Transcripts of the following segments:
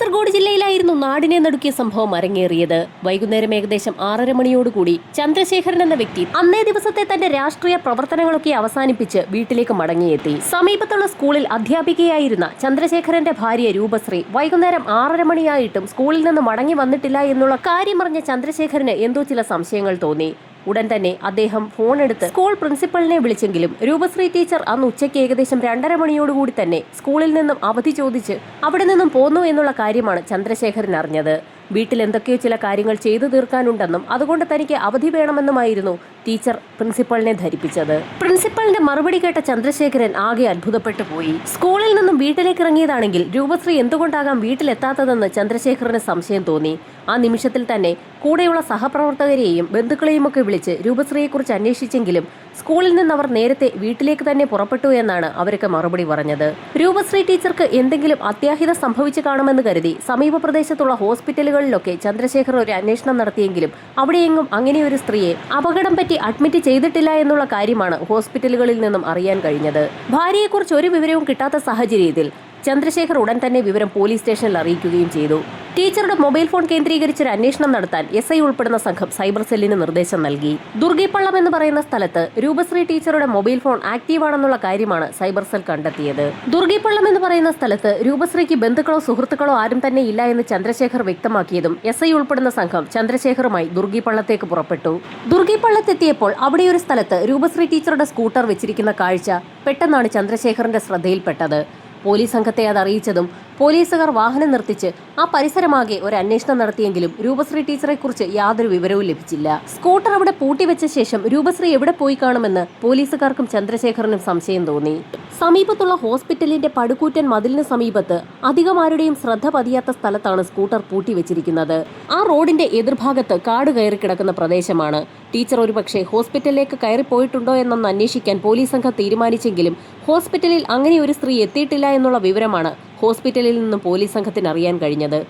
കാസർഗോഡ് ജില്ലയിലായിരുന്നു നാടിനെ നടുക്കിയ സംഭവം അരങ്ങേറിയത്. വൈകുന്നേരം ഏകദേശം ആറര മണിയോടുകൂടി ചന്ദ്രശേഖരൻ എന്ന വ്യക്തി അന്നേ ദിവസത്തെ തന്റെ രാഷ്ട്രീയ പ്രവർത്തനങ്ങളൊക്കെ അവസാനിപ്പിച്ച് വീട്ടിലേക്ക് മടങ്ങിയെത്തി. സമീപത്തുള്ള സ്കൂളിൽ അധ്യാപികയായിരുന്ന ചന്ദ്രശേഖരന്റെ ഭാര്യ രൂപശ്രീ വൈകുന്നേരം ആറര മണിയായിട്ടും സ്കൂളിൽ നിന്ന് മടങ്ങി വന്നിട്ടില്ല എന്നുള്ള കാര്യമറിഞ്ഞ ചന്ദ്രശേഖരന് എന്തോ ചില സംശയങ്ങൾ തോന്നി. ഉടൻ തന്നെ അദ്ദേഹം ഫോൺ എടുത്ത് സ്കൂൾ പ്രിൻസിപ്പലിനെ വിളിച്ചെങ്കിലും രൂപശ്രീ ടീച്ചർ അന്ന് ഉച്ചയ്ക്ക് ഏകദേശം രണ്ടര മണിയോടുകൂടി തന്നെ സ്കൂളിൽ നിന്നും അവധി ചോദിച്ച് അവിടെ നിന്നും പോന്നു എന്നുള്ള കാര്യമാണ് ചന്ദ്രശേഖരൻ അറിഞ്ഞത്. വീട്ടിൽ എന്തൊക്കെയോ ചില കാര്യങ്ങൾ ചെയ്തു തീർക്കാനുണ്ടെന്നും അതുകൊണ്ട് തനിക്ക് അവധി വേണമെന്നുമായിരുന്നു ടീച്ചർ പ്രിൻസിപ്പലിനെ ധരിപ്പിച്ചത്. പ്രിൻസിപ്പളിന്റെ മറുപടി കേട്ട ചന്ദ്രശേഖരൻ ആകെ അത്ഭുതപ്പെട്ടു പോയി. സ്കൂളിൽ നിന്നും വീട്ടിലേക്ക് ഇറങ്ങിയതാണെങ്കിൽ രൂപശ്രീ എന്തുകൊണ്ടാകാം വീട്ടിലെത്താത്തതെന്ന് ചന്ദ്രശേഖരന് സംശയം തോന്നി. ആ നിമിഷത്തിൽ തന്നെ കൂടെയുള്ള സഹപ്രവർത്തകരെയും ബന്ധുക്കളെയും ഒക്കെ വിളിച്ച് രൂപശ്രീയെക്കുറിച്ച് അന്വേഷിച്ചെങ്കിലും സ്കൂളിൽ നിന്ന് അവർ നേരത്തെ വീട്ടിലേക്ക് തന്നെ പുറപ്പെട്ടു എന്നാണ് അവർക്ക് മറുപടി പറഞ്ഞത്. രൂപശ്രീ ടീച്ചർക്ക് എന്തെങ്കിലും അത്യാഹിതം സംഭവിച്ചു കാണുമെന്ന് കരുതി സമീപ പ്രദേശത്തുള്ള ഹോസ്പിറ്റലുകളിലൊക്കെ ചന്ദ്രശേഖർ ഒരു അന്വേഷണം നടത്തിയെങ്കിലും അവിടെയെങ്ങും അങ്ങനെ ഒരു സ്ത്രീയെ അപകടം പറ്റി അഡ്മിറ്റ് ചെയ്തിട്ടില്ല എന്നുള്ള കാര്യമാണ് ഹോസ്പിറ്റലുകളിൽ നിന്നും അറിയാൻ കഴിഞ്ഞത്. ഭാര്യയെക്കുറിച്ച് ഒരു വിവരവും കിട്ടാത്ത സാഹചര്യത്തിൽ ചന്ദ്രശേഖർ ഉടൻ തന്നെ വിവരം പോലീസ് സ്റ്റേഷനിൽ അറിയിക്കുകയും ചെയ്തു. ടീച്ചറുടെ മൊബൈൽ ഫോൺ കേന്ദ്രീകരിച്ച് ഒരു അന്വേഷണം നടത്താൻ എസ് ഐ ഉൾപ്പെടുന്ന സംഘം സൈബർ സെല്ലിന് നിർദ്ദേശം നൽകി. ദുർഗിപ്പള്ളം എന്ന് പറയുന്ന സ്ഥലത്ത് രൂപശ്രീ ടീച്ചറുടെ മൊബൈൽ ഫോൺ ആക്റ്റീവ് ആണെന്നുള്ള കാര്യമാണ് സൈബർ സെൽ കണ്ടെത്തിയത്. ദുർഗിപ്പള്ളം എന്ന് പറയുന്ന സ്ഥലത്ത് രൂപശ്രീക്ക് ബന്ധുക്കളോ സുഹൃത്തുക്കളോ ആരും തന്നെ ഇല്ല എന്ന് ചന്ദ്രശേഖർ വ്യക്തമാക്കിയതും എസ് ഐ ഉൾപ്പെടുന്ന സംഘം ചന്ദ്രശേഖറുമായി ദുർഗിപ്പള്ളത്തേക്ക് പുറപ്പെട്ടു. ദുർഗിപ്പള്ളത്തെത്തിയപ്പോൾ അവിടെ ഒരു സ്ഥലത്ത് രൂപശ്രീ ടീച്ചറുടെ സ്കൂട്ടർ വെച്ചിരിക്കുന്ന കാഴ്ച പെട്ടെന്നാണ് ചന്ദ്രശേഖറിന്റെ ശ്രദ്ധയിൽപ്പെട്ടത്. പോലീസ് സംഘത്തെ അത് അറിയിച്ചതും പോലീസുകാർ വാഹനം നിർത്തിച്ച് ആ പരിസരമാകെ ഒരു അന്വേഷണം നടത്തിയെങ്കിലും രൂപശ്രീ ടീച്ചറെ കുറിച്ച് യാതൊരു വിവരവും ലഭിച്ചില്ല. സ്കൂട്ടർ അവിടെ പൂട്ടിവെച്ച ശേഷം രൂപശ്രീ എവിടെ പോയി കാണുമെന്ന് പോലീസുകാർക്കും ചന്ദ്രശേഖരനും സംശയം തോന്നി. സമീപത്തുള്ള ഹോസ്പിറ്റലിന്റെ പടുകൂറ്റൻ മതിലിന് സമീപത്ത് അധികമാരുടെയും ശ്രദ്ധ പതിയാത്ത സ്ഥലത്താണ് സ്കൂട്ടർ പൂട്ടിവെച്ചിരിക്കുന്നത് ആ റോഡിന്റെ എതിർഭാഗത്ത് കാട് കയറി കിടക്കുന്ന പ്രദേശമാണ്. ടീച്ചർ ഒരുപക്ഷെ ഹോസ്പിറ്റലിലേക്ക് കയറി പോയിട്ടുണ്ടോ എന്നൊന്ന് അന്വേഷിക്കാൻ പോലീസ് സംഘം തീരുമാനിച്ചെങ്കിലും ഹോസ്പിറ്റലിൽ അങ്ങനെ ഒരു സ്ത്രീ എത്തിയിട്ടില്ല എന്നുള്ള വിവരമാണ് ഹോസ്പിറ്റലിൽ നിന്ന് പോലീസ് സംഘത്തിന് അറിയാൻ കഴിഞ്ഞത്.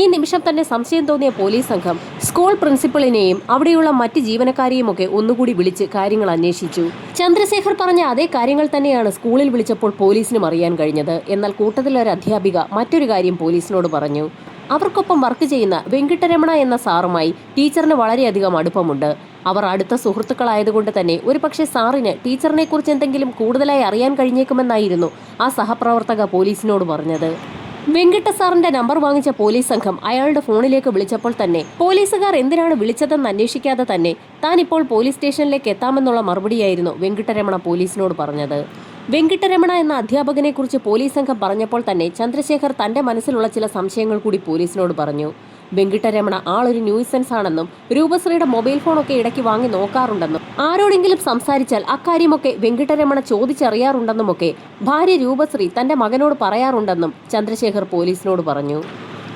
ഈ നിമിഷം തന്നെ സംശയം തോന്നിയ പോലീസ് സംഘം സ്കൂൾ പ്രിൻസിപ്പളിനെയും അവിടെയുള്ള മറ്റ് ജീവനക്കാരെയും ഒക്കെ ഒന്നുകൂടി വിളിച്ച് കാര്യങ്ങൾ അന്വേഷിച്ചു. ചന്ദ്രശേഖർ പറഞ്ഞ അതേ കാര്യങ്ങൾ തന്നെയാണ് സ്കൂളിൽ വിളിച്ചപ്പോൾ പോലീസിനും അറിയാൻ കഴിഞ്ഞത്. എന്നാൽ കൂട്ടത്തിലൊരു അധ്യാപിക മറ്റൊരു കാര്യം പോലീസിനോട് പറഞ്ഞു. അവർക്കൊപ്പം വർക്ക് ചെയ്യുന്ന വെങ്കിട്ടരമണ എന്ന സാറുമായി ടീച്ചറിന് വളരെയധികം അടുപ്പമുണ്ട്. അവർ അടുത്ത സുഹൃത്തുക്കളായതുകൊണ്ട് തന്നെ ഒരുപക്ഷെ സാറിന് ടീച്ചറിനെ കുറിച്ച് എന്തെങ്കിലും കൂടുതലായി അറിയാൻ കഴിഞ്ഞേക്കുമെന്നായിരുന്നു ആ സഹപ്രവർത്തക പോലീസിനോട് പറഞ്ഞത്. വെങ്കിട്ട സാറിന്റെ നമ്പർ വാങ്ങിച്ച പോലീസ് സംഘം അയാളുടെ ഫോണിലേക്ക് വിളിച്ചപ്പോൾ തന്നെ പോലീസുകാർ എന്തിനാണ് വിളിച്ചതെന്ന് അന്വേഷിക്കാതെ തന്നെ താൻ ഇപ്പോൾ പോലീസ് സ്റ്റേഷനിലേക്ക് എത്താമെന്നുള്ള മറുപടിയായിരുന്നു വെങ്കിട്ടരമണ പോലീസിനോട് പറഞ്ഞത്. വെങ്കിട്ടരമണ എന്ന അധ്യാപകനെക്കുറിച്ച് പോലീസ് സംഘം പറഞ്ഞപ്പോൾ തന്നെ ചന്ദ്രശേഖർ തന്റെ മനസ്സിലുള്ള ചില സംശയങ്ങൾ കൂടി പോലീസിനോട് പറഞ്ഞു. വെങ്കിട്ടരമണ ആളൊരു ന്യൂസൻസ് ആണെന്നും രൂപശ്രീയുടെ മൊബൈൽ ഫോണൊക്കെ ഇടയ്ക്ക് വാങ്ങി നോക്കാറുണ്ടെന്നും. ആരോടെങ്കിലും സംസാരിച്ചാൽ അക്കാര്യമൊക്കെ വെങ്കിട്ടരമണ ചോദിച്ചറിയാറുണ്ടെന്നുമൊക്കെ ഭാര്യ രൂപശ്രീ തന്റെ മകനോട് പറയാറുണ്ടെന്നും ചന്ദ്രശേഖർ പോലീസിനോട് പറഞ്ഞു.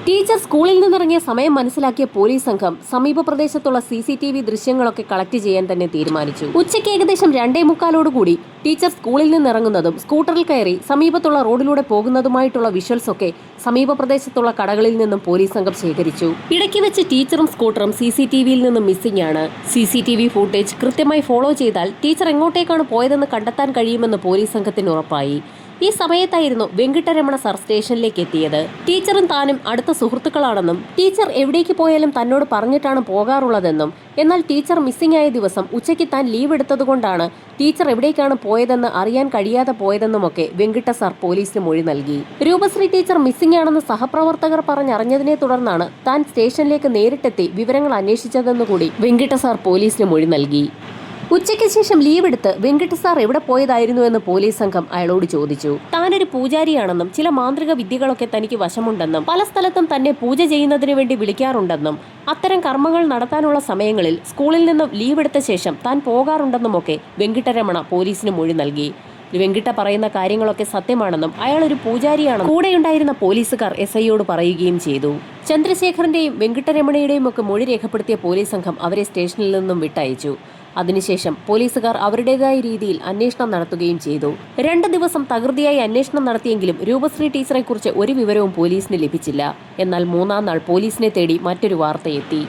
ടീച്ചർ സ്കൂളിൽ നിന്നിറങ്ങിയ സമയം മനസ്സിലാക്കിയ പോലീസ് സംഘം സമീപ പ്രദേശത്തുള്ള സി സി ടി വി ദൃശ്യങ്ങളൊക്കെ കളക്ട് ചെയ്യാൻ തന്നെ തീരുമാനിച്ചു. ഉച്ചയ്ക്ക് ഏകദേശം രണ്ടേ മുക്കാലോടുകൂടി ടീച്ചർ സ്കൂളിൽ നിന്നിറങ്ങുന്നതും സ്കൂട്ടറിൽ കയറി സമീപത്തുള്ള റോഡിലൂടെ പോകുന്നതുമായിട്ടുള്ള വിഷ്വൽസ് ഒക്കെ സമീപ പ്രദേശത്തുള്ള കടകളിൽ നിന്നും പോലീസ് സംഘം ശേഖരിച്ചു. ഇടയ്ക്ക് വെച്ച് ടീച്ചറും സ്കൂട്ടറും സി സി ടി വിയിൽ നിന്നും മിസ്സിംഗ് ആണ്. C C T V footage കൃത്യമായി ഫോളോ ചെയ്താൽ ടീച്ചർ എങ്ങോട്ടേക്കാണ് പോയതെന്ന് കണ്ടെത്താൻ കഴിയുമെന്ന് പോലീസ് സംഘത്തിന് ഉറപ്പായി. ഈ സമയത്തായിരുന്നു വെങ്കിട്ടരമണ സർ സ്റ്റേഷനിലേക്ക് എത്തിയത് ടീച്ചറും താനും അടുത്ത സുഹൃത്തുക്കളാണെന്നും ടീച്ചർ എവിടേക്ക് പോയാലും തന്നോട് പറഞ്ഞിട്ടാണ് പോകാറുള്ളതെന്നും എന്നാൽ ടീച്ചർ മിസ്സിംഗ് ആയ ദിവസം ഉച്ചയ്ക്ക് താൻ ലീവ് എടുത്തതുകൊണ്ടാണ് ടീച്ചർ എവിടേക്കാണ് പോയതെന്ന് അറിയാൻ കഴിയാതെ പോയതെന്നുമൊക്കെ വെങ്കിട്ട സർ പോലീസിന് മൊഴി നൽകി. രൂപശ്രീ ടീച്ചർ മിസ്സിംഗ് ആണെന്ന് സഹപ്രവർത്തകർ പറഞ്ഞറിഞ്ഞതിനെ തുടർന്നാണ് താൻ സ്റ്റേഷനിലേക്ക് നേരിട്ടെത്തി വിവരങ്ങൾ അന്വേഷിച്ചതെന്നുകൂടി വെങ്കിട്ട സർ പോലീസിന് മൊഴി നൽകി. ഉച്ചയ്ക്ക് ശേഷം ലീവ് എടുത്ത് വെങ്കട്ട് സാർ എവിടെ പോയതായിരുന്നു എന്ന് പോലീസ് സംഘം അയാളോട് ചോദിച്ചു. താനൊരു പൂജാരിയാണെന്നും ചില മാന്ത്രിക വിദ്യകളൊക്കെ തനിക്ക് വശമുണ്ടെന്നും പല സ്ഥലത്തും തന്നെ പൂജ ചെയ്യുന്നതിന് വേണ്ടി വിളിക്കാറുണ്ടെന്നും അത്തരം കർമ്മങ്ങൾ നടത്താനുള്ള സമയങ്ങളിൽ സ്കൂളിൽ നിന്നും ലീവ് എടുത്ത ശേഷം താൻ പോകാറുണ്ടെന്നും ഒക്കെ വെങ്കിട്ടരമണ പോലീസിന് മൊഴി നൽകി. വെങ്കിട്ട പറയുന്ന കാര്യങ്ങളൊക്കെ സത്യമാണെന്നും അയാൾ ഒരു പൂജാരിയാണെന്നും കൂടെയുണ്ടായിരുന്ന പോലീസുകാർ എസ് ഐയോട് പറയുകയും ചെയ്തു. ചന്ദ്രശേഖറിന്റെയും വെങ്കിട്ടരമണയുടെയും ഒക്കെ മൊഴി രേഖപ്പെടുത്തിയ പോലീസ് സംഘം അവരെ സ്റ്റേഷനിൽ നിന്നും വിട്ടയച്ചു. അതിനുശേഷം പോലീസുകാർ അവരുടേതായ രീതിയിൽ അന്വേഷണം നടത്തുകയും ചെയ്തു. രണ്ട് ദിവസം തകൃതിയായി അന്വേഷണം നടത്തിയെങ്കിലും രൂപശ്രീ ടീച്ചറെ കുറിച്ച് ഒരു വിവരവും പോലീസിന് ലഭിച്ചില്ല. എന്നാൽ മൂന്നാം നാൾ പോലീസിനെ തേടി മറ്റൊരു വാർത്തയെത്തി.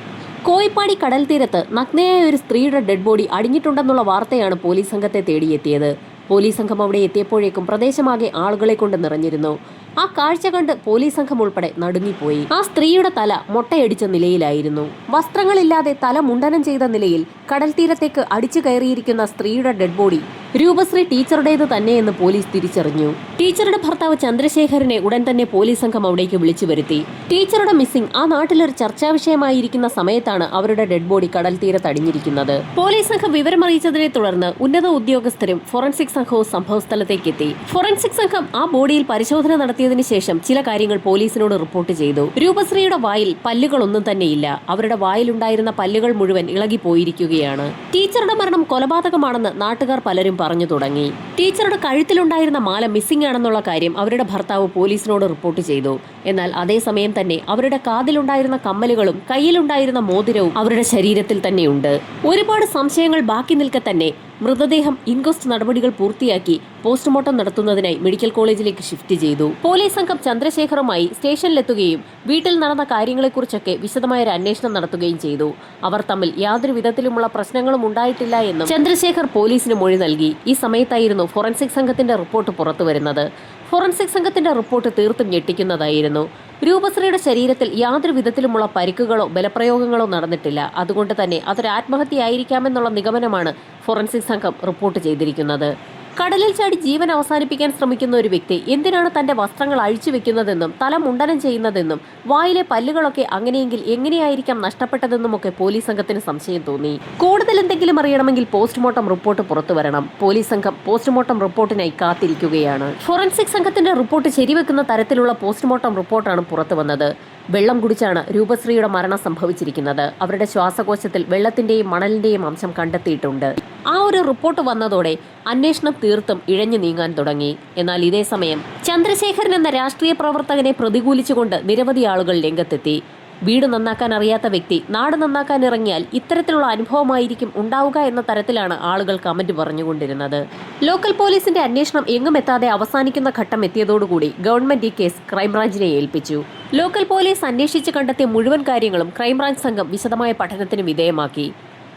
കോയിപ്പാടി കടൽ തീരത്ത് നഗ്നയായ ഒരു സ്ത്രീയുടെ ഡെഡ് ബോഡി അടിഞ്ഞിട്ടുണ്ടെന്നുള്ള വാർത്തയാണ് പോലീസ് സംഘത്തെ തേടിയെത്തിയത്. പോലീസ് സംഘം അവിടെ എത്തിയപ്പോഴേക്കും പ്രദേശമാകെ ആളുകളെ കൊണ്ട് നിറഞ്ഞിരുന്നു. ആ കാഴ്ച കണ്ട് പോലീസ് സംഘം ഉൾപ്പെടെ നടുങ്ങിപ്പോയി. ആ സ്ത്രീയുടെ തല മൊട്ടയടിച്ച നിലയിലായിരുന്നു. വസ്ത്രങ്ങളില്ലാതെ തല മുണ്ടനം ചെയ്ത നിലയിൽ കടൽ തീരത്തേക്ക് അടിച്ചു കയറിയിരിക്കുന്ന സ്ത്രീയുടെ ഡെഡ് ബോഡി രൂപശ്രീ ടീച്ചറുടേത് തന്നെയെന്ന് പോലീസ് തിരിച്ചറിഞ്ഞു. ടീച്ചറുടെ ഭർത്താവ് ചന്ദ്രശേഖരനെ ഉടൻ തന്നെ പോലീസ് സംഘം അവിടേക്ക് വിളിച്ചു വരുത്തി. ടീച്ചറുടെ മിസ്സിംഗ് ആ നാട്ടിലൊരു ചർച്ചാ വിഷയമായിരിക്കുന്ന സമയത്താണ് അവരുടെ ഡെഡ് ബോഡി കടൽ തീരത്ത് അടിഞ്ഞിരിക്കുന്നത്. പോലീസ് സംഘം വിവരമറിയിച്ചതിനെ തുടർന്ന് ഉന്നത ഉദ്യോഗസ്ഥരും ഫോറൻസിക് സംഘവും സംഭവസ്ഥലത്തേക്ക് എത്തി. ഫോറൻസിക് സംഘം ആ ബോഡിയിൽ പരിശോധന നടത്തിയതിന് ശേഷം ചില കാര്യങ്ങൾ പോലീസിനോട് റിപ്പോർട്ട് ചെയ്തു. രൂപശ്രീയുടെ വായിൽ പല്ലുകളൊന്നും തന്നെയില്ല. അവരുടെ വായിലുണ്ടായിരുന്ന പല്ലുകൾ മുഴുവൻ ഇളകിപ്പോയിരിക്കുകയാണ്. ടീച്ചറുടെ മരണം കൊലപാതകമാണെന്ന് നാട്ടുകാർ പലരും പറഞ്ഞു തുടങ്ങി. ടീച്ചറുടെ കഴുത്തിലുണ്ടായിരുന്ന മാല മിസ്സിംഗ് ആണെന്നുള്ള കാര്യം അവരുടെ ഭർത്താവ് പോലീസിനോട് റിപ്പോർട്ട് ചെയ്തു. എന്നാൽ അതേസമയം തന്നെ അവരുടെ കാതിലുണ്ടായിരുന്ന കമ്മലുകളും കയ്യിലുണ്ടായിരുന്ന മോതിരവും അവരുടെ ശരീരത്തിൽ തന്നെയുണ്ട്. ഒരുപാട് സംശയങ്ങൾ ബാക്കി നിൽക്കെ തന്നെ മൃതദേഹം ഇൻക്വസ്റ്റ് നടപടികൾ പൂർത്തിയാക്കി പോസ്റ്റ്മോർട്ടം നടത്തുന്നതിനായി മെഡിക്കൽ കോളേജിലേക്ക് ഷിഫ്റ്റ് ചെയ്തു. പോലീസ് സംഘം ചന്ദ്രശേഖറുമായി സ്റ്റേഷനിലെത്തുകയും വീട്ടിൽ നടന്ന കാര്യങ്ങളെക്കുറിച്ചൊക്കെ വിശദമായ ഒരു അന്വേഷണം നടത്തുകയും ചെയ്തു. അവർ തമ്മിൽ യാതൊരു വിധത്തിലുമുള്ള പ്രശ്നങ്ങളും ഉണ്ടായിട്ടില്ല എന്നും ചന്ദ്രശേഖർ പോലീസിന് മൊഴി നൽകി. ഈ സമയത്തായിരുന്നു ഫോറൻസിക് സംഘത്തിന്റെ റിപ്പോർട്ട് പുറത്തുവരുന്നത്. ഫോറൻസിക് സംഘത്തിന്റെ റിപ്പോർട്ട് തീർത്തും ഞെട്ടിക്കുന്നതായിരുന്നു. രൂപശ്രീയുടെ ശരീരത്തിൽ യാതൊരു വിധത്തിലുമുള്ള പരിക്കുകളോ ബലപ്രയോഗങ്ങളോ നടന്നിട്ടില്ല. അതുകൊണ്ട് തന്നെ അതൊരു ആത്മഹത്യയായിരിക്കാമെന്നുള്ള നിഗമനമാണ് ഫോറൻസിക് സംഘം റിപ്പോർട്ട് ചെയ്തിരിക്കുന്നത്. കടലിൽ ചാടി ജീവൻ അവസാനിപ്പിക്കാൻ ശ്രമിക്കുന്ന ഒരു വ്യക്തി എന്തിനാണ് തന്റെ വസ്ത്രങ്ങൾ അഴിച്ചു വെക്കുന്നതെന്നും തല മുണ്ടനം ചെയ്യുന്നതെന്നും വായിലെ പല്ലുകളൊക്കെ അങ്ങനെയെങ്കിൽ എങ്ങനെയായിരിക്കാം നഷ്ടപ്പെട്ടതെന്നുമൊക്കെ പോലീസ് സംഘത്തിന് സംശയം തോന്നി. കൂടുതൽ എന്തെങ്കിലും അറിയണമെങ്കിൽ പോസ്റ്റ്മോർട്ടം റിപ്പോർട്ട് പുറത്തു വരണം. പോലീസ് സംഘം പോസ്റ്റ്മോർട്ടം റിപ്പോർട്ടിനായി കാത്തിരിക്കുകയാണ്. ഫോറൻസിക് സംഘത്തിന്റെ റിപ്പോർട്ട് ശരിവെക്കുന്ന തരത്തിലുള്ള പോസ്റ്റ്മോർട്ടം റിപ്പോർട്ടാണ് പുറത്തു വന്നത്. വെള്ളം കുടിച്ചാണ് രൂപശ്രീയുടെ മരണം സംഭവിച്ചിരിക്കുന്നത്. അവരുടെ ശ്വാസകോശത്തിൽ വെള്ളത്തിന്റെയും മണലിന്റെയും അംശം കണ്ടെത്തിയിട്ടുണ്ട്. ആ ഒരു റിപ്പോർട്ട് വന്നതോടെ അന്വേഷണം തീർത്തും ഇഴഞ്ഞു നീങ്ങാൻ തുടങ്ങി. എന്നാൽ ഇതേ സമയം ചന്ദ്രശേഖരൻ എന്ന രാഷ്ട്രീയ പ്രവർത്തകനെ പ്രതികൂലിച്ചുകൊണ്ട് നിരവധി ആളുകൾ രംഗത്തെത്തി. വീട് നന്നാക്കാൻ അറിയാത്ത വ്യക്തി നാട് നന്നാക്കാൻ ഇറങ്ങിയാൽ ഇത്തരത്തിലുള്ള അനുഭവമായിരിക്കും ഉണ്ടാവുക എന്ന തരത്തിലാണ് ആളുകൾ കമന്റ് പറഞ്ഞുകൊണ്ടിരുന്നത്. ലോക്കൽ പോലീസിന്റെ അന്വേഷണം എങ്ങും എത്താതെ അവസാനിക്കുന്ന ഘട്ടം എത്തിയതോടുകൂടി ഗവൺമെന്റ് ഈ കേസ് ക്രൈംബ്രാഞ്ചിനെ ഏൽപ്പിച്ചു. ലോക്കൽ പോലീസ് അന്വേഷിച്ച് കണ്ടെത്തിയ മുഴുവൻ കാര്യങ്ങളും ക്രൈംബ്രാഞ്ച് സംഘം വിശദമായ പഠനത്തിന് വിധേയമാക്കി.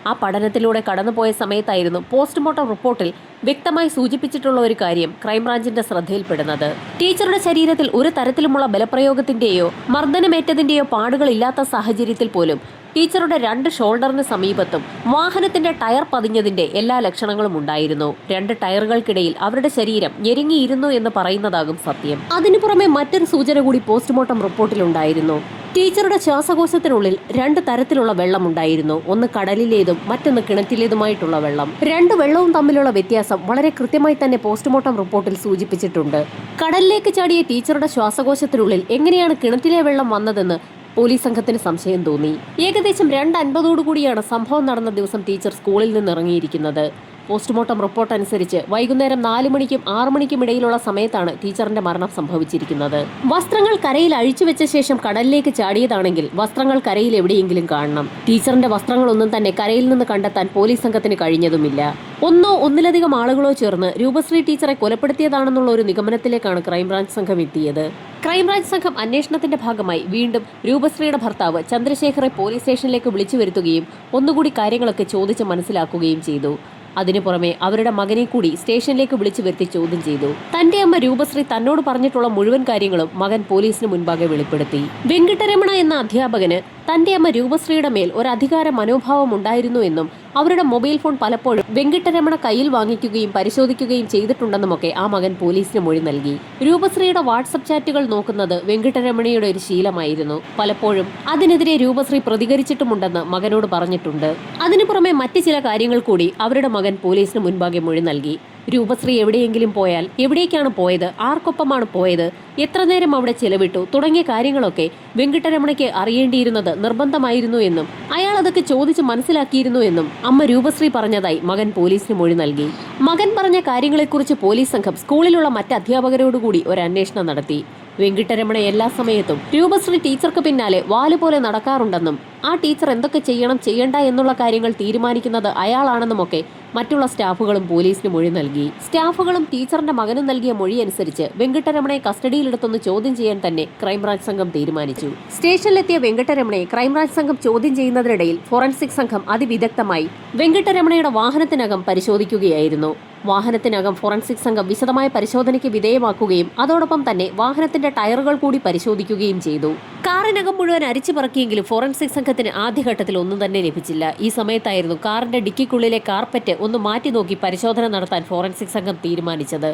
ആ പഠനത്തിലൂടെ കടന്നുപോയ സമയത്തായിരുന്നു പോസ്റ്റ്മോർട്ടം റിപ്പോർട്ടിൽ വ്യക്തമായി സൂചിപ്പിച്ചിട്ടുള്ള ഒരു കാര്യം ക്രൈംബ്രാഞ്ചിന്റെ ശ്രദ്ധയിൽപ്പെടുന്നത്. ടീച്ചറുടെ ശരീരത്തിൽ ഒരു തരത്തിലുമുള്ള ബലപ്രയോഗത്തിന്റെയോ മർദ്ദനമേറ്റതിന്റെയോ പാടുകളില്ലാത്ത സാഹചര്യത്തിൽ പോലും ടീച്ചറുടെ രണ്ട് ഷോൾഡറിന് സമീപത്തും വാഹനത്തിന്റെ ടയർ പതിഞ്ഞതിന്റെ എല്ലാ ലക്ഷണങ്ങളും ഉണ്ടായിരുന്നു. രണ്ട് ടയറുകൾക്കിടയിൽ അവരുടെ ശരീരം ഞെരുങ്ങിയിരുന്നു എന്ന് പറയുന്നതാകും സത്യം. അതിനു പുറമെ മറ്റൊരു സൂചന കൂടി പോസ്റ്റ്മോർട്ടം റിപ്പോർട്ടിലുണ്ടായിരുന്നു. ടീച്ചറുടെ ശ്വാസകോശത്തിനുള്ളിൽ രണ്ട് തരത്തിലുള്ള വെള്ളമുണ്ടായിരുന്നു. ഒന്ന് കടലിലേതും മറ്റൊന്ന് കിണറ്റിലേതുമായിട്ടുള്ള വെള്ളം. രണ്ട് വെള്ളവും തമ്മിലുള്ള വ്യത്യാസം വളരെ കൃത്യമായി തന്നെ പോസ്റ്റ്മോർട്ടം റിപ്പോർട്ടിൽ സൂചിപ്പിച്ചിട്ടുണ്ട്. കടലിലേക്ക് ചാടിയ ടീച്ചറുടെ ശ്വാസകോശത്തിനുള്ളിൽ എങ്ങനെയാണ് കിണറ്റിലെ വെള്ളം വന്നതെന്ന് പോലീസ് സംഘത്തിന് സംശയം തോന്നി. ഏകദേശം രണ്ട് അൻപതോടുകൂടിയാണ് സംഭവം നടന്ന ദിവസം ടീച്ചർ സ്കൂളിൽ നിന്ന് ഇറങ്ങിയിരിക്കുന്നത് പോസ്റ്റ്മോർട്ടം റിപ്പോർട്ട് അനുസരിച്ച് വൈകുന്നേരം നാല് മണിക്കും ആറു മണിക്കും ഇടയിലുള്ള സമയത്താണ് ടീച്ചറിന്റെ മരണം സംഭവിച്ചിരിക്കുന്നത്. വസ്ത്രങ്ങൾ കരയിൽ അഴിച്ചുവെച്ച ശേഷം കടലിലേക്ക് ചാടിയതാണെങ്കിൽ വസ്ത്രങ്ങൾ കരയിൽ എവിടെയെങ്കിലും കാണണം. ടീച്ചറിന്റെ വസ്ത്രങ്ങളൊന്നും തന്നെ കരയിൽ നിന്ന് കണ്ടെത്താൻ പോലീസ് സംഘത്തിന് കഴിഞ്ഞതുമില്ല. ഒന്നോ ഒന്നിലധികം ആളുകളോ ചേർന്ന് രൂപശ്രീ ടീച്ചറെ കൊലപ്പെടുത്തിയതാണെന്നുള്ള ഒരു നിഗമനത്തിലേക്കാണ് ക്രൈംബ്രാഞ്ച് സംഘം എത്തിയത്. ക്രൈംബ്രാഞ്ച് സംഘം അന്വേഷണത്തിന്റെ ഭാഗമായി വീണ്ടും രൂപശ്രീയുടെ ഭർത്താവ് ചന്ദ്രശേഖറെ പോലീസ് സ്റ്റേഷനിലേക്ക് വിളിച്ചു വരുത്തുകയും ഒന്നുകൂടി കാര്യങ്ങളൊക്കെ ചോദിച്ച് മനസ്സിലാക്കുകയും ചെയ്തു. അതിനു പുറമെ അവരുടെ മകനെ കൂടി സ്റ്റേഷനിലേക്ക് വിളിച്ചു വരുത്തി ചോദ്യം ചെയ്തു. തന്റെ അമ്മ രൂപശ്രീ തന്നോട് പറഞ്ഞിട്ടുള്ള മുഴുവൻ കാര്യങ്ങളും മകൻ പോലീസിന് മുൻപാകെ വെളിപ്പെടുത്തി. വെങ്കിട്ടരമണ എന്ന അധ്യാപകന് തന്റെ അമ്മ രൂപശ്രീയുടെ മേൽ ഒരു അധികാര മനോഭാവം ഉണ്ടായിരുന്നു എന്നും അവരുടെ മൊബൈൽ ഫോൺ പലപ്പോഴും വെങ്കിട്ടരമണ കയ്യിൽ വാങ്ങിക്കുകയും പരിശോധിക്കുകയും ചെയ്തിട്ടുണ്ടെന്നുമൊക്കെ ആ മകൻ പോലീസിന് മൊഴി നൽകി. രൂപശ്രീയുടെ വാട്സപ്പ് ചാറ്റുകൾ നോക്കുന്നത് വെങ്കിട്ടരമണയുടെ ഒരു ശീലമായിരുന്നു. പലപ്പോഴും അതിനെതിരെ രൂപശ്രീ പ്രതികരിച്ചിട്ടുമുണ്ടെന്ന് മകനോട് പറഞ്ഞിട്ടുണ്ട്. അതിനു പുറമെ മറ്റ് ചില കാര്യങ്ങൾ കൂടി അവരുടെ മകൻ പോലീസിന് മുൻപാകെ മൊഴി നൽകി. രൂപശ്രീ എവിടെയെങ്കിലും പോയാൽ എവിടേക്കാണ് പോയത്? ആർക്കൊപ്പമാണ് പോയത്? എത്ര നേരം അവിടെ ചെലവിട്ടു? തുടങ്ങിയ കാര്യങ്ങളൊക്കെ വെങ്കിട്ടരമണയ്ക്ക് അറിയേണ്ടിയിരുന്നത് നിർബന്ധമായിരുന്നു എന്നും അയാൾ അതൊക്കെ ചോദിച്ച് മനസ്സിലാക്കിയിരുന്നു എന്നും അമ്മ രൂപശ്രീ പറഞ്ഞതായി മകൻ പോലീസിന് മൊഴി നൽകി. മകൻ പറഞ്ഞ കാര്യങ്ങളെക്കുറിച്ച് പോലീസ് സംഘം സ്കൂളിലുള്ള മറ്റ് അധ്യാപകരോടുകൂടി ഒരു അന്വേഷണം നടത്തി. വെങ്കിട്ടരമണ എല്ലാ സമയത്തും രൂപശ്രീ ടീച്ചർക്ക് പിന്നാലെ വാലുപോലെ നടക്കാറുണ്ടെന്നും ആ ടീച്ചർ എന്തൊക്കെ ചെയ്യണം ചെയ്യണ്ട എന്നുള്ള കാര്യങ്ങൾ തീരുമാനിക്കുന്നത് അയാളാണെന്നുമൊക്കെ മറ്റുള്ള സ്റ്റാഫുകളും പോലീസിന് മൊഴി നൽകി. സ്റ്റാഫുകളും ടീച്ചറിന്റെ മകനും നൽകിയ മൊഴി അനുസരിച്ച് വെങ്കിട്ടരമണയെ കസ്റ്റഡിയിലെടുത്തൊന്ന് ചോദ്യം ചെയ്യാൻ തന്നെ ക്രൈംബ്രാഞ്ച് സംഘം തീരുമാനിച്ചു. സ്റ്റേഷനിലെത്തിയ വെങ്കട്ടരമണയെ ക്രൈംബ്രാഞ്ച് സംഘം ചോദ്യം ചെയ്യുന്നതിനിടയിൽ ഫോറൻസിക് സംഘം അതിവിദഗ്ധമായി വെങ്കിട്ടരമണയുടെ വാഹനത്തിനകം പരിശോധിക്കുകയായിരുന്നു. വാഹനത്തിനകം ഫോറൻസിക് സംഘം വിശദമായ പരിശോധനയ്ക്ക് വിധേയമാക്കുകയും അതോടൊപ്പം തന്നെ വാഹനത്തിന്റെ ടയറുകൾ കൂടി പരിശോധിക്കുകയും ചെയ്തു. കാറിനകം മുഴുവൻ അരിച്ചു പറക്കിയെങ്കിലും ഫോറൻസിക് സംഘത്തിന് ആദ്യഘട്ടത്തിൽ ഒന്നും തന്നെ ലഭിച്ചില്ല. ഈ സമയത്തായിരുന്നു കാറിന്റെ ഡിക്കിക്കുള്ളിലെ കാർപ്പറ്റ് ഒന്ന് മാറ്റി നോക്കി പരിശോധന നടത്താൻ ഫോറൻസിക് സംഘം തീരുമാനിച്ചത്.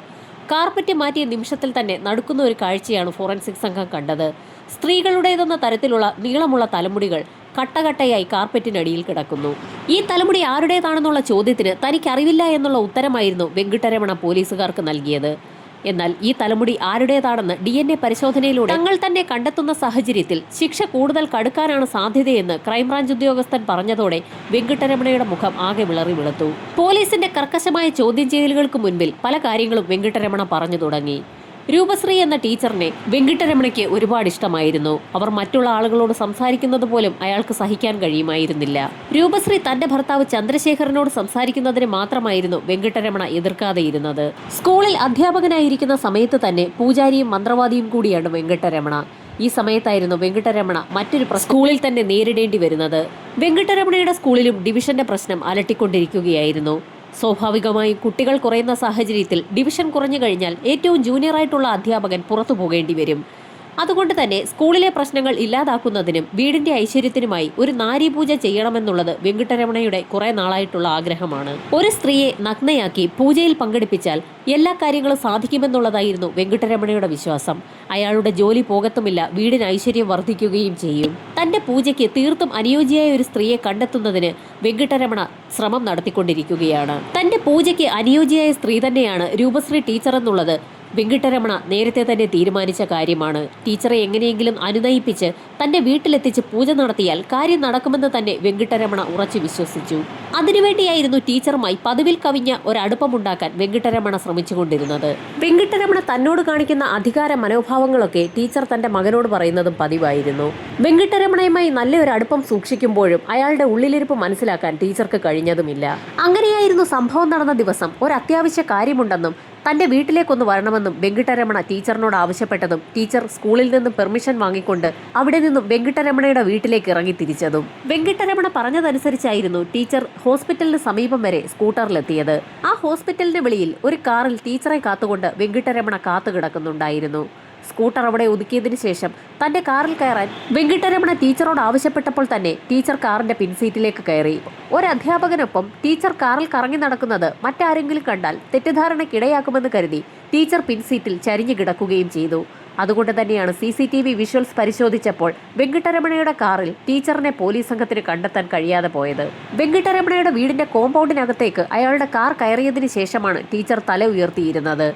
കാർപ്പറ്റ് മാറ്റിയ നിമിഷത്തിൽ തന്നെ നടക്കുന്ന ഒരു കാഴ്ചയാണ് ഫോറൻസിക് സംഘം കണ്ടത്. സ്ത്രീകളുടേതെന്ന തരത്തിലുള്ള നീളമുള്ള തലമുടികൾ കട്ടകട്ടയായി കാർപ്പറ്റിനടിയിൽ കിടക്കുന്നു. ഈ തലമുടി ആരുടേതാണെന്നുള്ള ചോദ്യത്തിന് തനിക്കറിവില്ല എന്നുള്ള ഉത്തരമായിരുന്നു വെങ്കിട്ടരമണ പോലീസുകാർക്ക് നൽകിയത്. എന്നാൽ ഈ തലമുടി ആരുടേതാണെന്ന് ഡി എൻ എ പരിശോധനയിലൂടെ തങ്ങൾ തന്നെ കണ്ടെത്തുന്ന സാഹചര്യത്തിൽ ശിക്ഷ കൂടുതൽ കടുക്കാനാണ് സാധ്യതയെന്ന് ക്രൈംബ്രാഞ്ച് ഉദ്യോഗസ്ഥൻ പറഞ്ഞതോടെ വെങ്കിട്ടരമണയുടെ മുഖം ആകെ വിളറി വെളുത്തു. പോലീസിന്റെ കർക്കശമായ ചോദ്യം ചെയ്യലുകൾക്ക് മുൻപിൽ പല കാര്യങ്ങളും വെങ്കിട്ടരമണ പറഞ്ഞു തുടങ്ങി. രൂപശ്രീ എന്ന ടീച്ചറിനെ വെങ്കിട്ടരമണയ്ക്ക് ഒരുപാട് ഇഷ്ടമായിരുന്നു. അവർ മറ്റുള്ള ആളുകളോട് സംസാരിക്കുന്നത് പോലും അയാൾക്ക് സഹിക്കാൻ കഴിയുമായിരുന്നില്ല. രൂപശ്രീ തന്റെ ഭർത്താവ് ചന്ദ്രശേഖരനോട് സംസാരിക്കുന്നതിന് മാത്രമായിരുന്നു വെങ്കിട്ടരമണ എതിർക്കാതെ ഇരുന്നത്. സ്കൂളിൽ അധ്യാപകനായിരിക്കുന്ന സമയത്ത് തന്നെ പൂജാരിയും മന്ത്രവാദിയും കൂടിയാണ് വെങ്കിട്ടരമണ. ഈ സമയത്തായിരുന്നു വെങ്കിട്ടരമണ മറ്റൊരു സ്കൂളിൽ തന്നെ നേരിടേണ്ടി വരുന്നത്. വെങ്കിട്ടരമണയുടെ സ്കൂളിലും ഡിവിഷന്റെ പ്രശ്നം അലട്ടിക്കൊണ്ടിരിക്കുകയായിരുന്നു. സ്വാഭാവികമായും കുട്ടികൾ കുറയുന്ന സാഹചര്യത്തിൽ ഡിവിഷൻ കുറഞ്ഞു കഴിഞ്ഞാൽ ഏറ്റവും ജൂനിയറായിട്ടുള്ള അധ്യാപകൻ പുറത്തു പോകേണ്ടി വരും. അതുകൊണ്ട് തന്നെ സ്കൂളിലെ പ്രശ്നങ്ങൾ ഇല്ലാതാക്കുന്നതിനും വീടിന്റെ ഐശ്വര്യത്തിനുമായി ഒരു നാരീപൂജ ചെയ്യണമെന്നുള്ളത് വെങ്കിട്ടരമണയുടെ കുറെ നാളായിട്ടുള്ള ആഗ്രഹമാണ്. ഒരു സ്ത്രീയെ നഗ്നയാക്കി പൂജയിൽ പങ്കെടുപ്പിച്ചാൽ എല്ലാ കാര്യങ്ങളും സാധിക്കുമെന്നുള്ളതായിരുന്നു വെങ്കിട്ടരമണയുടെ വിശ്വാസം. അയാളുടെ ജോലി പോകത്തുമില്ല വീടിന് ഐശ്വര്യം വർദ്ധിക്കുകയും ചെയ്യും. തന്റെ പൂജയ്ക്ക് തീർത്തും അനുയോജ്യയായ ഒരു സ്ത്രീയെ കണ്ടെത്തുന്നതിന് വെങ്കിട്ടരമണ ശ്രമം നടത്തിക്കൊണ്ടിരിക്കുകയാണ്. തന്റെ പൂജയ്ക്ക് അനുയോജ്യയായ സ്ത്രീ തന്നെയാണ് രൂപശ്രീ ടീച്ചർ എന്നുള്ളത് വെങ്കിട്ടരമണ നേരത്തെ തന്നെ തീരുമാനിച്ച കാര്യമാണ്. ടീച്ചറെ എങ്ങനെയെങ്കിലും അനുനയിപ്പിച്ച് തന്റെ വീട്ടിലെത്തിച്ച് പൂജ നടത്തിയാൽ കാര്യം നടക്കുമെന്ന് തന്നെ വെങ്കിട്ടരമണ ഉറച്ചു വിശ്വസിച്ചു. അതിനുവേണ്ടിയായിരുന്നു ടീച്ചറുമായി പതിവിൽ കവിഞ്ഞ ഒരടുപ്പമുണ്ടാക്കാൻ വെങ്കിട്ടരമണ ശ്രമിച്ചുകൊണ്ടിരുന്നത്. വെങ്കിട്ടരമണ തന്നോട് കാണിക്കുന്ന അധികാര മനോഭാവങ്ങളൊക്കെ ടീച്ചർ തന്റെ മകനോട് പറയുന്നതും പതിവായിരുന്നു. വെങ്കിട്ടരമണയുമായി നല്ലൊരു അടുപ്പം സൂക്ഷിക്കുമ്പോഴും അയാളുടെ ഉള്ളിലിരിപ്പ് മനസ്സിലാക്കാൻ ടീച്ചർക്ക് കഴിഞ്ഞതുമില്ല. അങ്ങനെയായിരുന്നു സംഭവം നടന്ന ദിവസം ഒരു അത്യാവശ്യ കാര്യമുണ്ടെന്നും തന്റെ വീട്ടിലേക്കൊന്ന് വരണമെന്നും വെങ്കിട്ടരമണ ടീച്ചറിനോട് ആവശ്യപ്പെട്ടതും ടീച്ചർ സ്കൂളിൽ നിന്നും പെർമിഷൻ വാങ്ങിക്കൊണ്ട് അവിടെ നിന്നും വെങ്കിട്ടരമണയുടെ വീട്ടിലേക്ക് ഇറങ്ങി തിരിച്ചതും. വെങ്കിട്ടരമണ പറഞ്ഞതനുസരിച്ചായിരുന്നു ടീച്ചർ ഹോസ്പിറ്റലിന് സമീപം വരെ സ്കൂട്ടറിലെത്തിയത്. ആ ഹോസ്പിറ്റലിന്റെ വെളിയിൽ ഒരു കാറിൽ ടീച്ചറെ കാത്തുകൊണ്ട് വെങ്കിട്ടരമണ കാത്തു കിടക്കുന്നുണ്ടായിരുന്നു സ്കൂട്ടർ അവിടെ ഒതുക്കിയതിനു ശേഷം തന്റെ കാറിൽ കയറാൻ വെങ്കിട്ടരമണ ടീച്ചറോട് ആവശ്യപ്പെട്ടപ്പോൾ തന്നെ ടീച്ചർ കാറിന്റെ പിൻസീറ്റിലേക്ക് കയറി. ഒരു അധ്യാപകനൊപ്പം ടീച്ചർ കാറിൽ കറങ്ങി നടക്കുന്നത് മറ്റാരെങ്കിലും കണ്ടാൽ തെറ്റിദ്ധാരണയ്ക്കിടയാക്കുമെന്ന് കരുതി ടീച്ചർ പിൻസീറ്റിൽ ചരിഞ്ഞു കിടക്കുകയും ചെയ്തു. അതുകൊണ്ട് തന്നെയാണ് C C T V visuals പരിശോധിച്ചപ്പോൾ വെങ്കിട്ടരമണയുടെ കാറിൽ ടീച്ചറിനെ പോലീസ് സംഘത്തിന് കണ്ടെത്താൻ കഴിയാതെ പോയത്. വെങ്കിട്ടരമണയുടെ വീടിന്റെ കോമ്പൗണ്ടിനകത്തേക്ക് അയാളുടെ കാർ കയറിയതിനു ശേഷമാണ് ടീച്ചർ തല ഉയർത്തിയിരുന്നത്.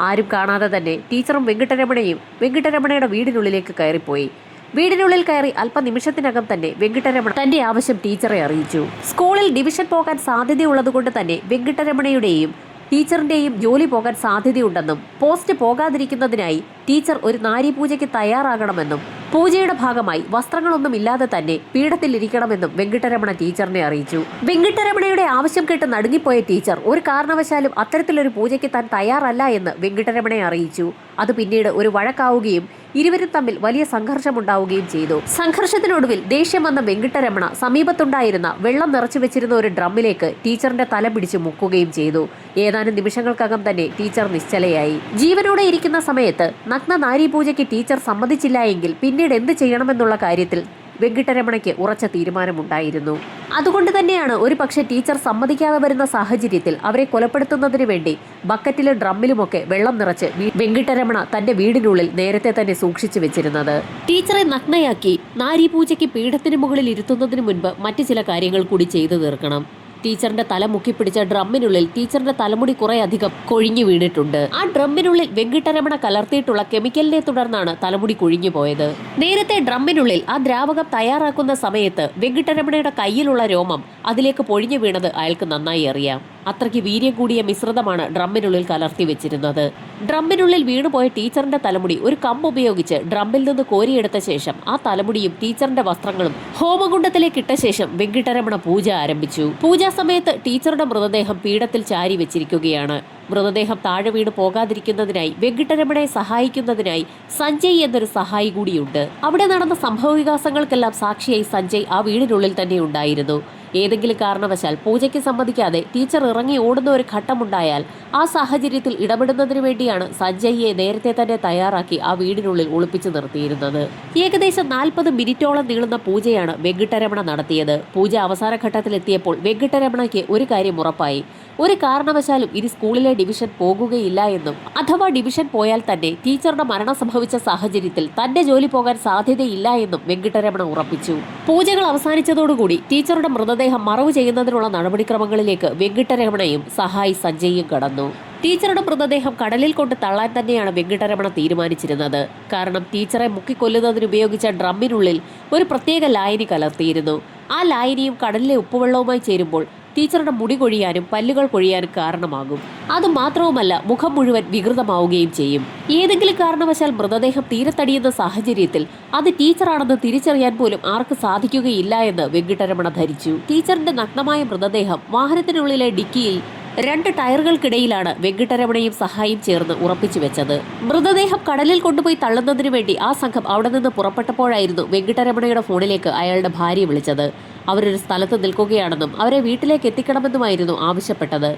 ആരും കാണാതെ തന്നെ ടീച്ചറും വെങ്കിട്ടരമണയും വെങ്കിട്ടരമണയുടെ വീടിനുള്ളിലേക്ക് കയറിപ്പോയി. വീടിനുള്ളിൽ കയറി അല്പനിമിഷത്തിനകം തന്നെ വെങ്കിട്ടരമണ തന്റെ ആവശ്യം ടീച്ചറെ അറിയിച്ചു. സ്കൂളിൽ ഡിവിഷൻ പോകാൻ സാധ്യതയുള്ളതുകൊണ്ട് തന്നെ വെങ്കിട്ടരമണയുടെയും ടീച്ചറിന്റെയും ജോലി പോകാൻ സാധ്യതയുണ്ടെന്നും പോസ്റ്റ് പോകാതിരിക്കുന്നതിനായി ടീച്ചർ ഒരു നാരീപൂജയ്ക്ക് തയ്യാറാകണമെന്നും പൂജയുടെ ഭാഗമായി വസ്ത്രങ്ങളൊന്നും ഇല്ലാതെ തന്നെ പീഠത്തിലിരിക്കണമെന്നും വെങ്കിട്ടരമണ ടീച്ചറിനെ അറിയിച്ചു. വെങ്കിട്ടരമണയുടെ ആവശ്യം കേട്ട് നടുങ്ങിപ്പോയ ടീച്ചർ ഒരു കാരണവശാലും അത്തരത്തിലൊരു പൂജയ്ക്ക് താൻ തയ്യാറല്ല എന്ന് വെങ്കിട്ടരമണയെ അറിയിച്ചു. അത് പിന്നീട് ഒരു വഴക്കാവുകയും ഇരുവരും തമ്മിൽ വലിയ സംഘർഷമുണ്ടാവുകയും ചെയ്തു. സംഘർഷത്തിനൊടുവിൽ ദേഷ്യം വന്ന വെങ്കിട്ടരമണ സമീപത്തുണ്ടായിരുന്ന വെള്ളം നിറച്ചു വെച്ചിരുന്ന ഒരു ഡ്രമ്മിലേക്ക് ടീച്ചറിന്റെ തല പിടിച്ചു മുക്കുകയും ചെയ്തു. ഏതാനും നിമിഷങ്ങൾക്കകം തന്നെ ടീച്ചർ നിശ്ചലയായി. ജീവനോടെ ഇരിക്കുന്ന സമയത്ത് നഗ്ന നാരീപൂജയ്ക്ക് ടീച്ചർ സമ്മതിച്ചില്ല എങ്കിൽ പിന്നീട് എന്ത് ചെയ്യണമെന്നുള്ള കാര്യത്തിൽ വെങ്കിട്ടരമണയ്ക്ക് ഉറച്ച തീരുമാനമുണ്ടായിരുന്നു. അതുകൊണ്ട് തന്നെയാണ് ഒരു പക്ഷേ ടീച്ചർ സമ്മതിക്കാതെ വരുന്ന സാഹചര്യത്തിൽ അവരെ കൊലപ്പെടുത്തുന്നതിന് വേണ്ടി ബക്കറ്റിലും ഡ്രമ്മിലുമൊക്കെ വെള്ളം നിറച്ച് വെങ്കിട്ടരമണ തന്റെ വീടിനുള്ളിൽ നേരത്തെ തന്നെ സൂക്ഷിച്ചു വെച്ചിരുന്നത്. ടീച്ചറെ നഗ്നയാക്കി നാരീപൂജയ്ക്ക് പീഠത്തിന് മുകളിൽ ഇരുത്തുന്നതിന് മുൻപ് മറ്റു ചില കാര്യങ്ങൾ കൂടി ചെയ്തു തീർക്കണം. ടീച്ചറിന്റെ തല മുക്കിപ്പിടിച്ച ഡ്രമ്മിനുള്ളിൽ ടീച്ചറിന്റെ തലമുടി കുറെ അധികം കൊഴിഞ്ഞു വീണിട്ടുണ്ട്. ആ ഡ്രമ്മിനുള്ളിൽ വെങ്കിട്ടരമണ കലർത്തിയിട്ടുള്ള കെമിക്കലിനെ തുടർന്നാണ് തലമുടി കൊഴിഞ്ഞു പോയത്. നേരത്തെ ഡ്രമ്മിനുള്ളിൽ ആ ദ്രാവകം തയ്യാറാക്കുന്ന സമയത്ത് വെങ്കിട്ടരമണയുടെ കയ്യിലുള്ള രോമം അതിലേക്ക് പൊഴിഞ്ഞു വീണത് അയാൾക്ക് നന്നായി അറിയാം. അത്രയ്ക്ക് വീര്യം കൂടിയ മിശ്രിതമാണ് ഡ്രമ്മിനുള്ളിൽ കലർത്തി വെച്ചിരുന്നത്. ഡ്രമ്മിനുള്ളിൽ വീണുപോയ ടീച്ചറിന്റെ തലമുടി ഒരു കമ്പ് ഉപയോഗിച്ച് ഡ്രമ്മിൽ നിന്ന് കോരിയെടുത്ത ശേഷം ആ തലമുടിയും ടീച്ചറിന്റെ വസ്ത്രങ്ങളും ഹോമകുണ്ടത്തിലേക്ക് ഇട്ട ശേഷം വെങ്കിട്ടരമണ പൂജ ആരംഭിച്ചു. പൂജാ സമയത്ത് ടീച്ചറുടെ മൃതദേഹം പീഠത്തിൽ ചാരി വെച്ചിരിക്കുകയാണ്. മൃതദേഹം താഴെ വീണ് പോകാതിരിക്കുന്നതിനായി വെങ്കിട്ടരമണയെ സഹായിക്കുന്നതിനായി സഞ്ജയ് എന്നൊരു സഹായി കൂടിയുണ്ട്. അവിടെ നടന്ന സംഭവവികാസങ്ങൾക്കെല്ലാം സാക്ഷിയായി സഞ്ജയ് ആ വീടിനുള്ളിൽ തന്നെ ഉണ്ടായിരുന്നു. ഏതെങ്കിലും കാരണവശാൽ പൂജയ്ക്ക് സമ്മതിക്കാതെ ടീച്ചർ ഇറങ്ങി ഓടുന്ന ഒരു ഘട്ടമുണ്ടായാൽ ആ സാഹചര്യത്തിൽ ഇടപെടുന്നതിന് വേണ്ടിയാണ് സഞ്ജയ്യെ നേരത്തെ തന്നെ തയ്യാറാക്കി ആ വീടിനുള്ളിൽ ഒളിപ്പിച്ചു നിർത്തിയിരുന്നത്. ഏകദേശം നാൽപ്പത് മിനിറ്റോളം നീളുന്ന പൂജയാണ് വെങ്കിട്ടരമണ നടത്തിയത്. പൂജ അവസാന ഘട്ടത്തിലെത്തിയപ്പോൾ വെങ്കിട്ടരമണയ്ക്ക് ഒരു കാര്യം ഉറപ്പായി. ഒരു കാരണവശാലും ഇനി സ്കൂളിലെ ഡിവിഷൻ പോകുകയില്ല എന്നും അഥവാ ഡിവിഷൻ പോയാൽ തന്നെ ടീച്ചറുടെ മരണം സംഭവിച്ച സാഹചര്യത്തിൽ തന്റെ ജോലി പോകാൻ സാധ്യതയില്ല എന്നും വെങ്കിട്ടരമണ ഉറപ്പിച്ചു. പൂജകൾ അവസാനിച്ചതോടുകൂടി ടീച്ചറുടെ മൃതദേഹം മറവ് ചെയ്യുന്നതിനുള്ള നടപടിക്രമങ്ങളിലേക്ക് വെങ്കിട്ടരമണയും സഹായി സഞ്ജയും കടന്നു. ടീച്ചറുടെ മൃതദേഹം കടലിൽ കൊണ്ട് തള്ളാൻ തന്നെയാണ് വെങ്കിട്ടരമണ തീരുമാനിച്ചിരുന്നത്. കാരണം ടീച്ചറെ മുക്കിക്കൊല്ലുന്നതിന് ഉപയോഗിച്ച ഡ്രമ്മിനുള്ളിൽ ഒരു പ്രത്യേക ലായനി കലർത്തിയിരുന്നു. ആ ലായനിയും കടലിലെ ഉപ്പുവെള്ളവുമായി ചേരുമ്പോൾ ടീച്ചറുടെ മുടി കൊഴിയാനും പല്ലുകൾ കൊഴിയാനും കാരണമാകും. അത് മാത്രവുമല്ല മുഖം മുഴുവൻ വികൃതമാവുകയും ചെയ്യും. ഏതെങ്കിലും കാരണവശാൽ മൃതദേഹം തീരത്തടിയുന്ന സാഹചര്യത്തിൽ അത് ടീച്ചറാണെന്ന് തിരിച്ചറിയാൻ പോലും ആർക്ക് സാധിക്കുകയില്ല എന്ന് വെങ്കിട്ടരമണ ധരിച്ചു. ടീച്ചറിന്റെ നഗ്നമായ മൃതദേഹം വാഹനത്തിനുള്ളിലെ ഡിക്കിയിൽ രണ്ട് ടയറുകൾക്കിടയിലാണ് വെങ്കിട്ടരമണയും സഹായം ചേർന്ന് ഉറപ്പിച്ചു വെച്ചത്. മൃതദേഹം കടലിൽ കൊണ്ടുപോയി തള്ളുന്നതിനു വേണ്ടി ആ സംഘം അവിടെ നിന്ന് പുറപ്പെട്ടപ്പോഴായിരുന്നു വെങ്കിട്ടരമണയുടെ ഫോണിലേക്ക് അയാളുടെ ഭാര്യ വിളിച്ചത്. അവരൊരു സ്ഥലത്ത് നിൽക്കുകയാണെന്നും അവരെ വീട്ടിലേക്ക് എത്തിക്കണമെന്നുമായിരുന്നു ആവശ്യപ്പെട്ടത്.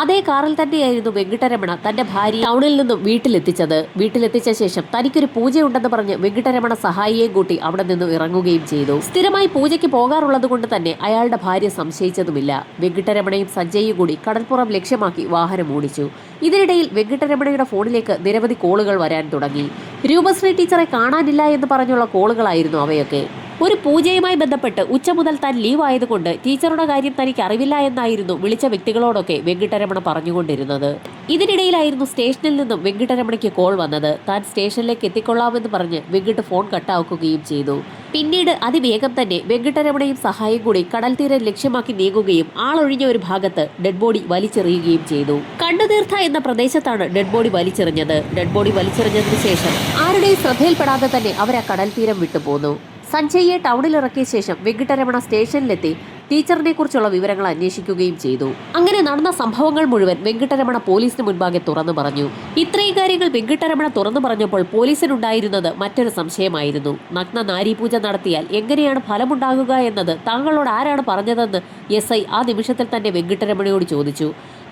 അതേ കാറിൽ തന്നെയായിരുന്നു വെങ്കിട്ടരമണ തന്റെ ഭാര്യ ടൗണിൽ നിന്നും വീട്ടിലെത്തിച്ചത്. വീട്ടിലെത്തിച്ച ശേഷം തനിക്കൊരു പൂജയുണ്ടെന്ന് പറഞ്ഞ് വെങ്കിട്ടരമണ സഹായിയെയും കൂട്ടി അവിടെ നിന്നും ഇറങ്ങുകയും ചെയ്തു. സ്ഥിരമായി പൂജയ്ക്ക് പോകാറുള്ളത് കൊണ്ട് തന്നെ അയാളുടെ ഭാര്യ സംശയിച്ചതുമില്ല. വെങ്കിട്ടരമണയും സഞ്ജയും കൂടി കടൽപ്പുറം ലക്ഷ്യമാക്കി വാഹനം ഓടിച്ചു. ഇതിനിടയിൽ വെങ്കിട്ടരമണയുടെ ഫോണിലേക്ക് നിരവധി കോളുകൾ വരാൻ തുടങ്ങി. രൂപശ്രീ ടീച്ചറെ കാണാനില്ല എന്ന് പറഞ്ഞുള്ള കോളുകളായിരുന്നു അവയൊക്കെ. ഒരു പൂജയുമായി ബന്ധപ്പെട്ട് ഉച്ച മുതൽ താൻ ലീവ് ആയതുകൊണ്ട് ടീച്ചറുടെ കാര്യം തനിക്ക് അറിവില്ല എന്നായിരുന്നു വിളിച്ച വ്യക്തികളോടൊക്കെ വെങ്കിട്ടരമണ പറഞ്ഞുകൊണ്ടിരുന്നത്. ഇതിനിടയിലായിരുന്നു സ്റ്റേഷനിൽ നിന്നും വെങ്കിട്ടരമണയ്ക്ക് കോൾ വന്നത്. താൻ സ്റ്റേഷനിലേക്ക് എത്തിക്കൊള്ളാമെന്ന് പറഞ്ഞ് വെങ്കിട്ട് ഫോൺ കട്ടാക്കുകയും ചെയ്തു. പിന്നീട് അതിവേഗം തന്നെ വെങ്കിട്ടരമണയും സഹായം കൂടി കടൽ തീരം ലക്ഷ്യമാക്കി നീങ്ങുകയും ആളൊഴിഞ്ഞ ഒരു ഭാഗത്ത് ഡെഡ് ബോഡി വലിച്ചെറിയുകയും ചെയ്തു. കണ്ണുതീർത്ഥ എന്ന പ്രദേശത്താണ് ഡെഡ് ബോഡി വലിച്ചെറിഞ്ഞത്. ഡെഡ് ബോഡി വലിച്ചെറിഞ്ഞതിനു ശേഷം ആരുടെയും ശ്രദ്ധയിൽപ്പെടാതെ തന്നെ അവർ ആ കടൽ തീരം വിട്ടുപോന്നു. സഞ്ജയ്യെ ടൗണിൽ ഇറക്കിയ ശേഷം വെങ്കിട്ടരമണ സ്റ്റേഷനിലെത്തി ടീച്ചറിനെ കുറിച്ചുള്ള വിവരങ്ങൾ അന്വേഷിക്കുകയും ചെയ്തു. അങ്ങനെ നടന്ന സംഭവങ്ങൾ മുഴുവൻ വെങ്കിട്ടരമണ പോലീസിന് മുൻപാകെ തുറന്നു പറഞ്ഞു. ഇത്രയും കാര്യങ്ങൾ വെങ്കിട്ടരമണ തുറന്നു പറഞ്ഞപ്പോൾ പോലീസിനുണ്ടായിരുന്നത് മറ്റൊരു സംശയമായിരുന്നു. നഗ്ന നാരീപൂജ നടത്തിയാൽ എങ്ങനെയാണ് ഫലമുണ്ടാകുക എന്നത് താങ്കളോട് ആരാണ് പറഞ്ഞതെന്ന് എസ് ആ നിമിഷത്തിൽ തന്നെ വെങ്കിട്ടരമണയോട് ചോദിച്ചു.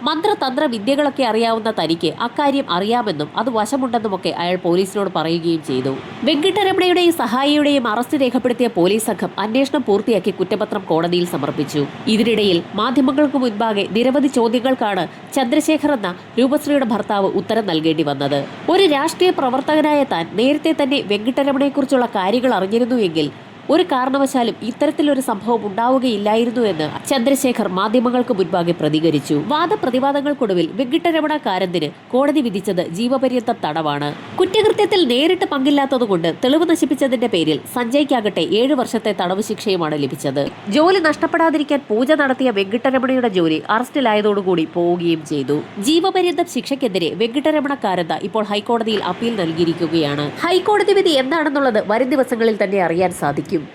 മന്ത്രതന്ത്ര വിദ്യകളൊക്കെ അറിയാവുന്ന തനിക്ക് അക്കാര്യം അറിയാമെന്നും അത് വശമുണ്ടെന്നുമൊക്കെ അയാൾ പോലീസിനോട് പറയുകയും ചെയ്തു. വെങ്കിട്ടരമണയുടെയും സഹായിയുടെയും അറസ്റ്റ് രേഖപ്പെടുത്തിയ പോലീസ് സംഘം അന്വേഷണം പൂർത്തിയാക്കി കുറ്റപത്രം കോടതിയിൽ സമർപ്പിച്ചു. ഇതിനിടയിൽ മാധ്യമങ്ങൾക്ക് മുൻപാകെ നിരവധി ചോദ്യങ്ങൾക്കാണ് ചന്ദ്രശേഖർ എന്ന രൂപശ്രീയുടെ ഭർത്താവ് ഉത്തരം നൽകേണ്ടി വന്നത്. ഒരു രാഷ്ട്രീയ പ്രവർത്തകനായ താൻ നേരത്തെ തന്നെ വെങ്കിട്ടരമണയെക്കുറിച്ചുള്ള കാര്യങ്ങൾ അറിഞ്ഞിരുന്നുവെങ്കിൽ ഒരു കാരണവശാലും ഇത്തരത്തിലൊരു സംഭവം ഉണ്ടാവുകയില്ലായിരുന്നു എന്ന് ചന്ദ്രശേഖർ മാധ്യമങ്ങൾക്ക് മുൻപാകെ പ്രതികരിച്ചു. വാദപ്രതിവാദങ്ങൾക്കൊടുവിൽ വെങ്കിട്ടരമണ കാരന്തിന് കോടതി വിധിച്ചത് ജീവപര്യന്ത തടവാണ്. കുറ്റകൃത്യത്തിൽ നേരിട്ട് പങ്കില്ലാത്തതുകൊണ്ട് തെളിവ് നശിപ്പിച്ചതിന്റെ പേരിൽ സഞ്ജയ്ക്കാകട്ടെ ഏഴു വർഷത്തെ തടവ് ശിക്ഷയുമാണ് ലഭിച്ചത്. ജോലി നഷ്ടപ്പെടാതിരിക്കാൻ പൂജ നടത്തിയ വെങ്കിട്ടരമണയുടെ ജോലി അറസ്റ്റിലായതോടുകൂടി പോവുകയും ചെയ്തു. ജീവപര്യന്തം ശിക്ഷയ്ക്കെതിരെ വെങ്കിട്ടരമണ കാരന്ത ഇപ്പോൾ ഹൈക്കോടതിയിൽ അപ്പീൽ നൽകിയിരിക്കുകയാണ്. ഹൈക്കോടതി വിധി എന്താണെന്നുള്ളത് വരും ദിവസങ്ങളിൽ തന്നെ അറിയാൻ സാധിക്കും. ким